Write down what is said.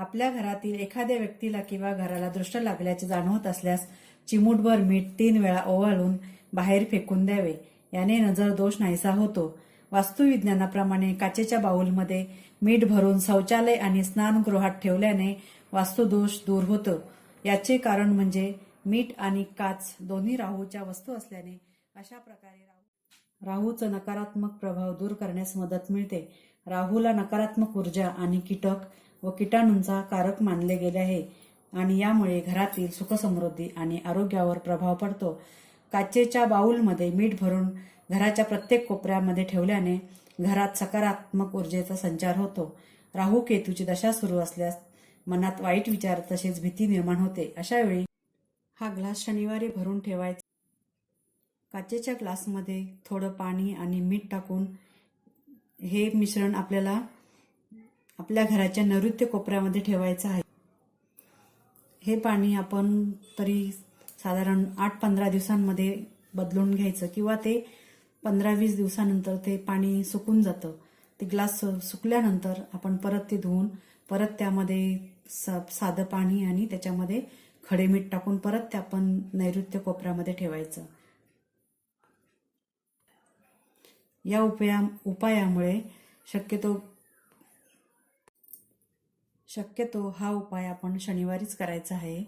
आपल्या घरातील एखाद्या व्यक्तीला किंवा घराला दृष्ट लागल्याचे जाणवत असल्यास चिमूटभर मीठ तीन वेळा ओवाळून बाहेर फेकून द्यावे. याने नजर दोष नाहीसा होतो. वास्तुविज्ञानाप्रमाणे काचेच्या बाऊलमध्ये मीठ भरून शौचालय आणि स्नानगृहात ठेवल्याने वास्तुदोष दूर होतो. याचे कारण म्हणजे मीठ आणि काच दोन्ही राहूच्या वस्तू असल्याने अशा प्रकारे राहू राहूचा नकारात्मक प्रभाव दूर करण्यास मदत मिळते. राहूला नकारात्मक ऊर्जा आणि कीटक व किटाणूंचा कारक मानले गेले आहे. आणि यामुळे घरातील सुखसमृद्धी आणि आरोग्यावर प्रभाव पडतो. काचेच्या बाऊलमध्ये मीठ भरून घराच्या प्रत्येक कोपऱ्यामध्ये ठेवल्याने घरात सकारात्मक ऊर्जेचा संचार होतो. राहू केतूची दशा सुरू असल्यास मनात वाईट विचार तसेच भीती निर्माण होते. अशा वेळी हा ग्लास शनिवारी भरून ठेवायचा. काचेच्या ग्लासमध्ये थोडं पाणी आणि मीठ टाकून हे मिश्रण आपल्याला आपल्या घराच्या नैऋत्य कोपऱ्यामध्ये ठेवायचं आहे. हे पाणी आपण तरी साधारण आठ पंधरा दिवसांमध्ये बदलून घ्यायचं किंवा ते पंधरा वीस दिवसानंतर ते पाणी सुकून जातं. ते ग्लास सुकल्यानंतर आपण परत ते धुवून परत त्यामध्ये सा साधं पाणी आणि त्याच्यामध्ये खडे मीठ टाकून परत ते आपण नैऋत्य कोपऱ्यामध्ये ठेवायचं. या उपाया उपायामुळे शक्यतो शक्यतो हा उपाय आपण शनिवारीच करायचा आहे.